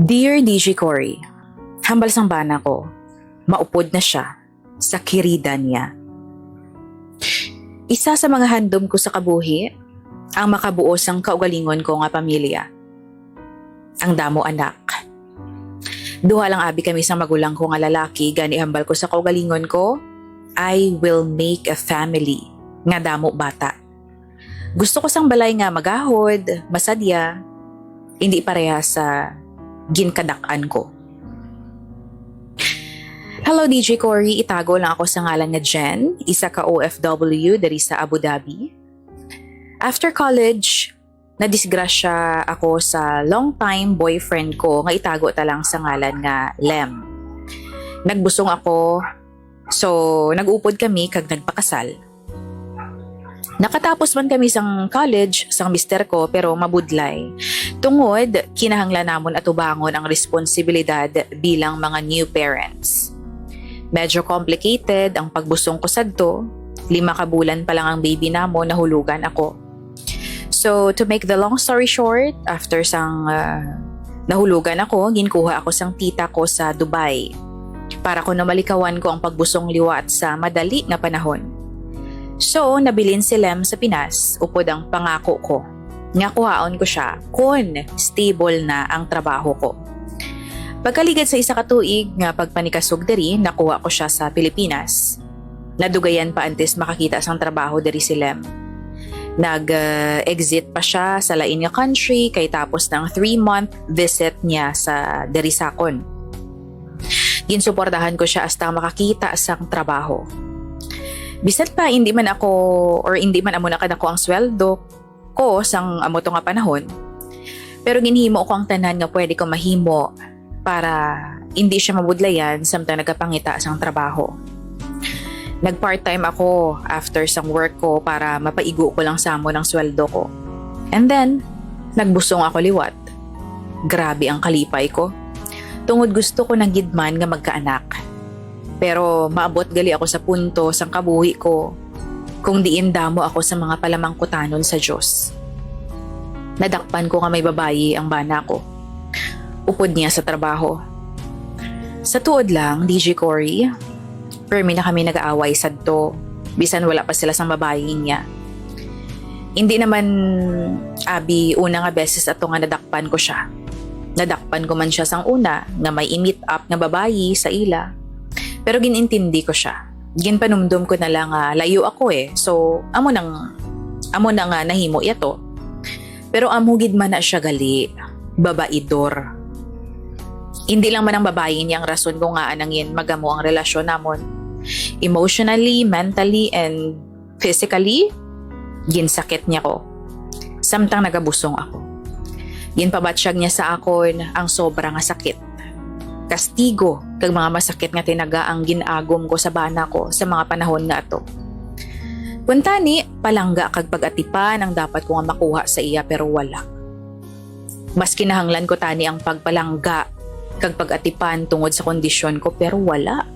Dear DJ Cory, hambal sang bana ko, maupod na siya sa kirida niya. Isa sa mga handom ko sa kabuhi, ang makabuo sang kaugalingon ko nga pamilya. Ang damo anak. Duha lang abi kami sa magulang ko nga lalaki, gani hambal ko sa kaugalingon ko, I will make a family nga damo bata. Gusto ko sang balay nga magahod, masadya, hindi pareha sa ginkadak-an ko. Hello DJ Cory, itago lang ako sa ngalan nga Jen, isa ka OFW dari sa Abu Dhabi. After college, nadisgrasya ako sa long-time boyfriend ko nga itago ta lang sa ngalan nga Lem. Nagbusong ako, so nag-upod kami kag nagpakasal. Nakatapos man kami sang college, sang mister ko, pero mabudlay. Tungod, kinahanglan namon atubangon ang responsibilidad bilang mga new parents. Medyo complicated ang pagbusong ko sadto. Lima ka bulan pa lang ang baby namo, nahulugan ako. So, to make the long story short, after sang uh, nahulugan ako, ginkuha ako sang tita ko sa Dubai. Para ko namalikawan ko ang pagbusong liwat sa madali nga panahon. So, nabilin si Lem sa Pinas, upod ang pangako ko. Nga kuhaon ko siya kung stable na ang trabaho ko. Pagkaligad sa isa katuig nga pagpanikasog diri, nakuha ko siya sa Pilipinas. Nadugayan pa antes makakita sang trabaho diri si Lem. Nag-exit pa siya sa lain nga country kay tapos ng 3-month visit niya sa Derisakon. Ginsuportahan ko siya hasta makakita sang trabaho. Bisan pa hindi man ako or hindi man amo na kadako ang sweldo ko sang amo to nga panahon. Pero ginhimo ko ang tanan nga pwede ko mahimo para hindi siya mabudlayan samtang nagkapangita sang trabaho. Nag-part-time ako after sang work ko para mapaigo ko lang sa amo ng sweldo ko. And then, nagbusong ako liwat. Grabe ang kalipay ko. Tungod gusto ko ng gidman nga magkaanak. Pero maabot gali ako sa punto sang kabuhi ko kung diin damo ako sa mga palamangkutanon sa Diyos. Nadakpan ko nga may babayi ang bana ko. Upod niya sa trabaho. Sa tuod lang, DJ Cory, permi na kami nag-aaway sadto. Bisan wala pa sila sang babayi niya. Hindi naman abi una nga beses ato nga nadakpan ko siya. Nadakpan ko man siya sang una nga may i-meet up nga babayi sa ila pero ginintindi ko siya. Ginpanumdum ko na lang uh, layo ako eh. So, amo nang amo na nga nahimo yato. Pero amugid man na siya gali. Babaidor. Hindi lang man ang babae niya ang rason kung nga anangin magamo ang relasyon namon. Emotionally, mentally, and physically, ginsakit niya ko. Samtang nagabusong ako. Ginpabatsyag niya sa akon ang sobra nga sakit kastigo kag mga masakit nga tinaga ang ginagom ko sa bana ko sa mga panahon nga ato. Kuntani, palangga kag pag-atipan ang dapat ko nga makuha sa iya pero wala. Mas kinahanglan ko tani ang pagpalangga kag pag-atipan tungod sa kondisyon ko pero wala.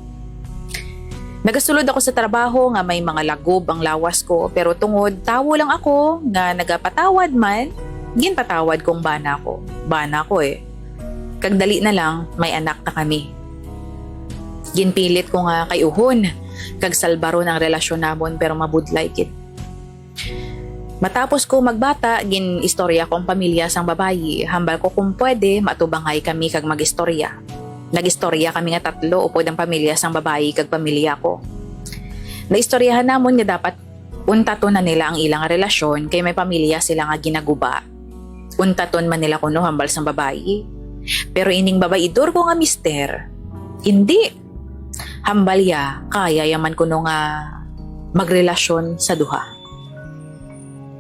Nagasulod ako sa trabaho nga may mga lagob ang lawas ko pero tungod tawo lang ako nga nagapatawad man, ginpatawad kong bana ko. Bana ko eh Kag dali na lang, may anak na kami. Ginpilit ko nga kay Uhon, kag salbaro ng relasyon namon pero mabudlay kid. Matapos ko magbata, gin istorya ko ang pamilya sang babayi, hambal ko kung pwede matubangay kami kag magistorya. Nagistorya kami nga tatlo upod ang pamilya sang babayi kag pamilya ko. Naistoryahan namon nga dapat untaton na nila ang ilang relasyon kay may pamilya sila nga ginaguba. Untaton man nila kuno hambal sang babayi pero ining babaidor ko nga mister, hindi. Hambalya, kaya yaman ko nga magrelasyon sa duha.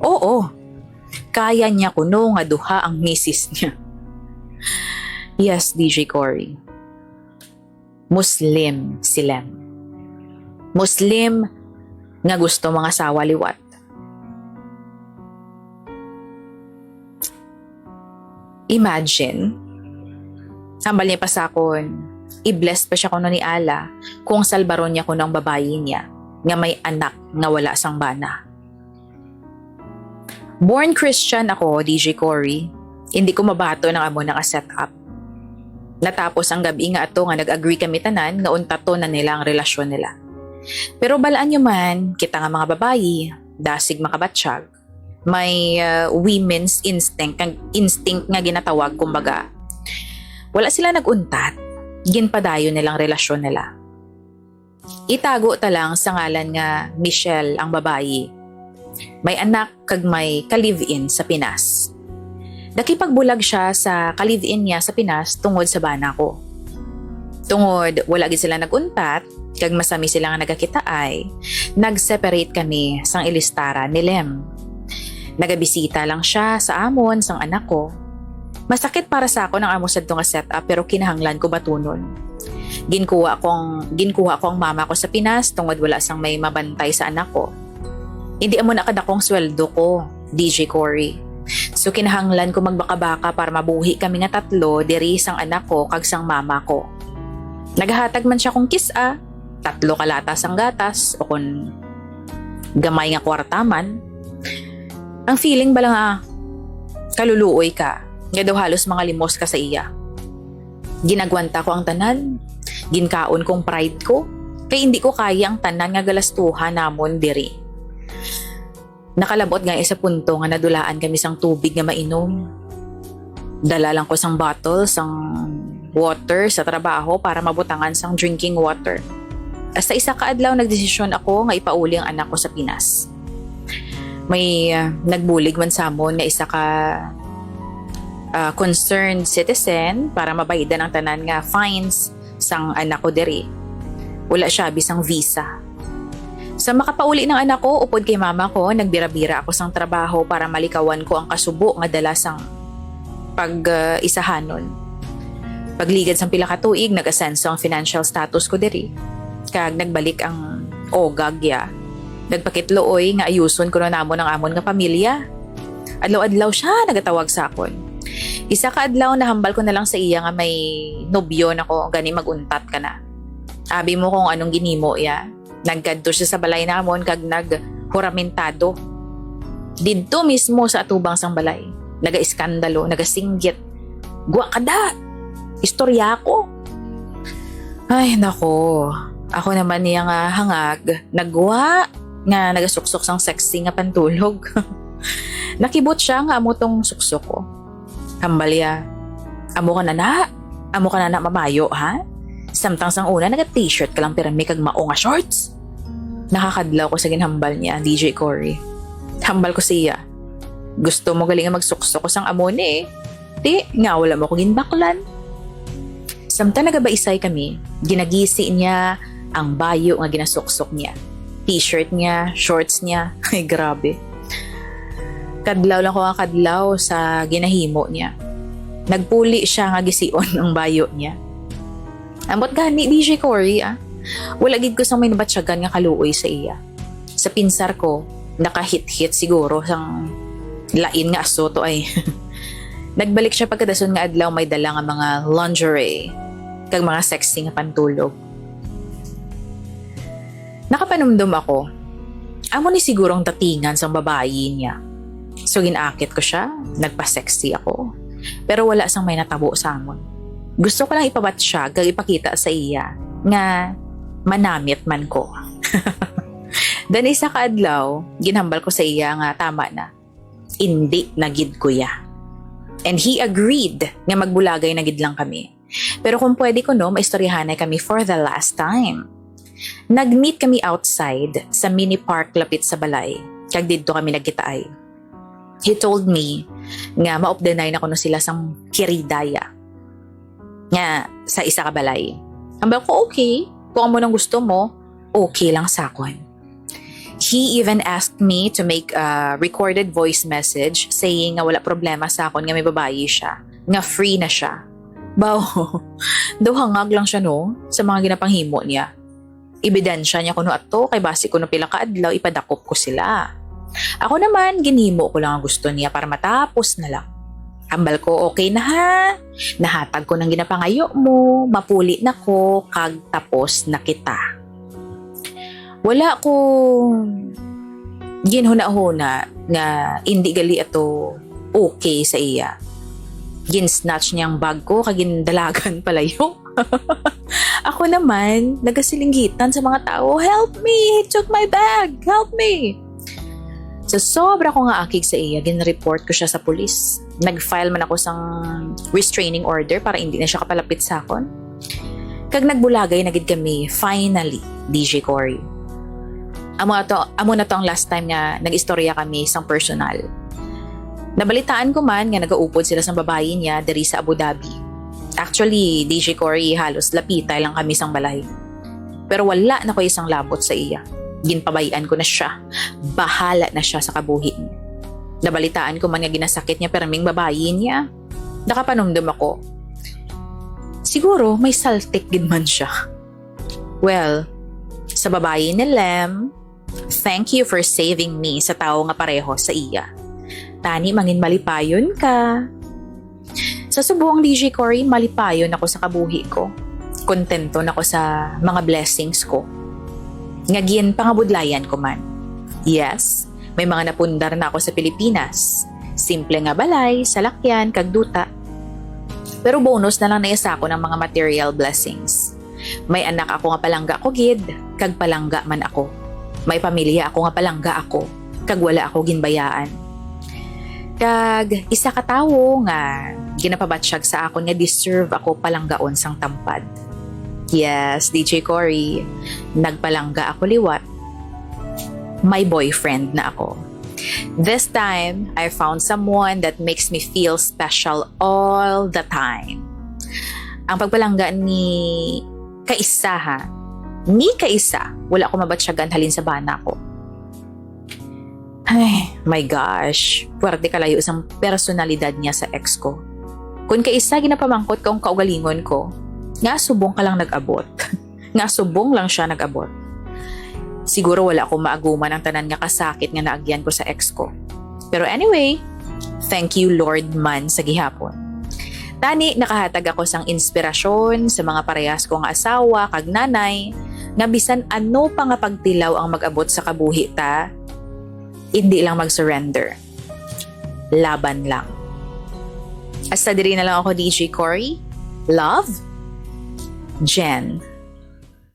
Oo, kaya niya kuno nga duha ang misis niya. Yes, DJ Cory. Muslim si Lem. Muslim nga gusto mga sawa liwat. Imagine, Sambal niya pa sa akon. I-bless pa siya kuno ni Ala kung salbaron niya kuno ang babayi niya nga may anak nga wala sang bana. Born Christian ako, DJ Cory. Hindi ko mabato ng amo ng setup. Natapos ang gabi nga ato nga nag-agree kami tanan nga unta to na nila ang relasyon nila. Pero balaan nyo man, kita nga mga babayi, dasig makabatsyag, may uh, women's instinct, instinct nga ginatawag kumbaga. Wala sila naguntat, ginpadayo nilang relasyon nila. Itago ta lang sa ngalan nga Michelle ang babayi. May anak kag may ka-live-in sa Pinas. Nakipagbulag siya sa ka-live-in niya sa Pinas tungod sa bana ko. Tungod wala gid sila naguntat, kag masami sila nga nagakita ay, nag-separate kami sang ilistara ni Lem. Nagabisita lang siya sa amon sang anak ko. Masakit para sa ako ng amo sad nga setup pero kinahanglan ko batunon. Ginkuha akong ginkuha ko ang mama ko sa Pinas tungod wala sang may mabantay sa anak ko. Hindi amo nakadakong sweldo ko, DJ Cory. So kinahanglan ko magbaka-baka para mabuhi kami nga tatlo diri sang anak ko kag sang mama ko. Nagahatag man siya kong kisa, tatlo kalatas ang gatas o kung gamay nga kwarta man. Ang feeling ba lang ah, kaluluoy ka, nga daw halos mga limos ka sa iya. Ginagwanta ko ang tanan, ginkaon kong pride ko, kay hindi ko kaya ang tanan nga galastuhan namon diri. Nakalabot nga sa punto nga nadulaan kami sang tubig nga mainom. Dala lang ko sang bottle, sang water sa trabaho para mabutangan sang drinking water. Hasta isa ka adlaw nagdesisyon ako nga ipauli ang anak ko sa Pinas. May uh, nagbulig man sa amon nga isa ka uh, concerned citizen para mabayadan ang tanan nga fines sang anak ko diri. Wala siya bisang visa. Sa makapauli ng anak ko, upod kay mama ko, nagbira-bira ako sang trabaho para malikawan ko ang kasubo nga dala sang pag-isahanon. Pagligad sang pila ka tuig, nag-asenso ang financial status ko diri. Kag nagbalik ang ogag ya. Nagpakitlooy nga ayuson ko na namon ang amon nga pamilya. Adlaw-adlaw siya nagatawag sa akon. Isa ka adlaw na hambal ko na lang sa iya nga may nobyo na ko gani maguntat ka na. Abi mo kung anong ginimo ya. Nagkadto siya sa balay namon kag naghuramentado. Didto mismo sa atubang sang balay. Naga-iskandalo, nagasinggit. Gwa ka da! Istorya ko. Ay, nako. Ako naman niya nga hangag. Nagwa nga nagasuksok sang sexy nga pantulog. Nakibot siya nga amo tong suksok ko. Kambalya, amo ka na na. Amo ka na na mamayo, ha? Samtang sang una, naga-t-shirt ka lang pirami kag mao nga shorts. Nakakadlaw ko sa ginhambal niya, DJ Cory. Hambal ko siya. Gusto mo galing nga magsuksok ko sang amo ni eh. Di, nga wala mo ko ginbaklan. Samtang nagabaisay kami, ginagisi niya ang bayo nga ginasuksok niya. T-shirt niya, shorts niya. Ay, grabe. Kadlaw lang ko ang kadlaw sa ginahimo niya. Nagpuli siya nga gision ang bayo niya. Amot gani, DJ Cory, ah. Wala gid ko sa may nabatsyagan nga kaluoy sa iya. Sa pinsar ko, nakahit-hit siguro sang lain nga aso to ay. Nagbalik siya pagkadason nga adlaw may dala nga mga lingerie kag mga sexy nga pantulog. Nakapanumdum ako. Amo ni sigurong datingan sang babayi niya. So ginakit ko siya, nagpa-sexy ako. Pero wala sang may natabo sa amon. Gusto ko lang ipabat siya kag ipakita sa iya nga manamit man ko. Dan isa ka adlaw, ginhambal ko sa iya nga tama na. Hindi nagid ko ya. And he agreed nga magbulagay na gid lang kami. Pero kung pwede ko no, maistoryahanay kami for the last time. Nag-meet kami outside sa mini park lapit sa balay. Kag didto kami nagkitaay. He told me nga maopdenay na kuno sila sang kiridaya. Nga sa isa ka balay. Ambal ko okay, kung amo nang gusto mo, okay lang sa akon. He even asked me to make a recorded voice message saying nga wala problema sa akon nga may babayi siya. Nga free na siya. Baw, daw hangag lang siya no sa mga ginapanghimo niya. Ebidensya niya kuno ato kay base kuno pila ka adlaw ipadakop ko sila. Ako naman ginhimo ko lang ang gusto niya para matapos na lang. Ambal ko okay na ha. Nahatag ko ng ginapangayo mo, mapuli na ko kag tapos na kita. Wala ko ginhuna-huna nga hindi gali ato okay sa iya. Gin-snatch niyang bag ko, kagindalagan pala yung. Ako naman, nagasilinggitan sa mga tao, Help me! He took my bag! Help me! So sobra ko nga akig sa iya, gin-report ko siya sa pulis. Nag-file man ako sang restraining order para hindi na siya kapalapit sa akon. Kag nagbulagay na gid kami, finally, DJ Cory. Amo na to, amo na to ang last time nga nag-istorya kami isang personal. Nabalitaan ko man nga nagaupod sila sa babae niya diri sa Abu Dhabi. Actually, DJ Cory, halos lapitay lang kami sang balay. Pero wala na ko isang labot sa iya. Ginpabayan ko na siya. Bahala na siya sa kabuhi. Nabalitaan ko man nga ginasakit niya perming babae niya. Nakapanumdum ako. Siguro may saltik gid man siya. Well, sa babae ni Lem, thank you for saving me sa tao nga pareho sa iya. Tani mangin malipayon ka. Sa subuang DJ Cory, malipayon ako sa kabuhi ko. Kontento na ako sa mga blessings ko. Ngagien pangabudlayan ko man. Yes, may mga napundar na ako sa Pilipinas. Simple nga balay, salakyan, kagduta. Pero bonus na lang naisa ako ng mga material blessings. May anak ako nga palangga ko gid, kag palangga man ako. May pamilya ako nga palangga ako, kag wala ako ginbayaan. Kag isa ka tawo nga ginapabatsyag sa akon nga deserve ako palanggaon sang tampad. Yes, DJ Cory, nagpalangga ako liwat. May boyfriend na ako. This time, I found someone that makes me feel special all the time. Ang pagpalangga ni Kaisa ha, ni Kaisa, wala ko mabatsyagan halin sa bana ko. Ay, my gosh, puwerte kalayo isang personalidad niya sa ex ko. Kung kaisa ginapamangkot ko ang kaugalingon ko, nga subong ka lang nag-abot. nga subong lang siya nag-abot. Siguro wala akong maaguman ang tanan nga kasakit nga naagyan ko sa ex ko. Pero anyway, thank you Lord man sa gihapon. Tani, nakahatag ako sang inspirasyon sa mga parehas kong asawa, kag nanay, nga bisan ano pa nga pagtilaw ang mag-abot sa kabuhi ta, hindi lang mag-surrender. Laban lang. Hasta diri na lang ako DJ Cory. Love, Jen.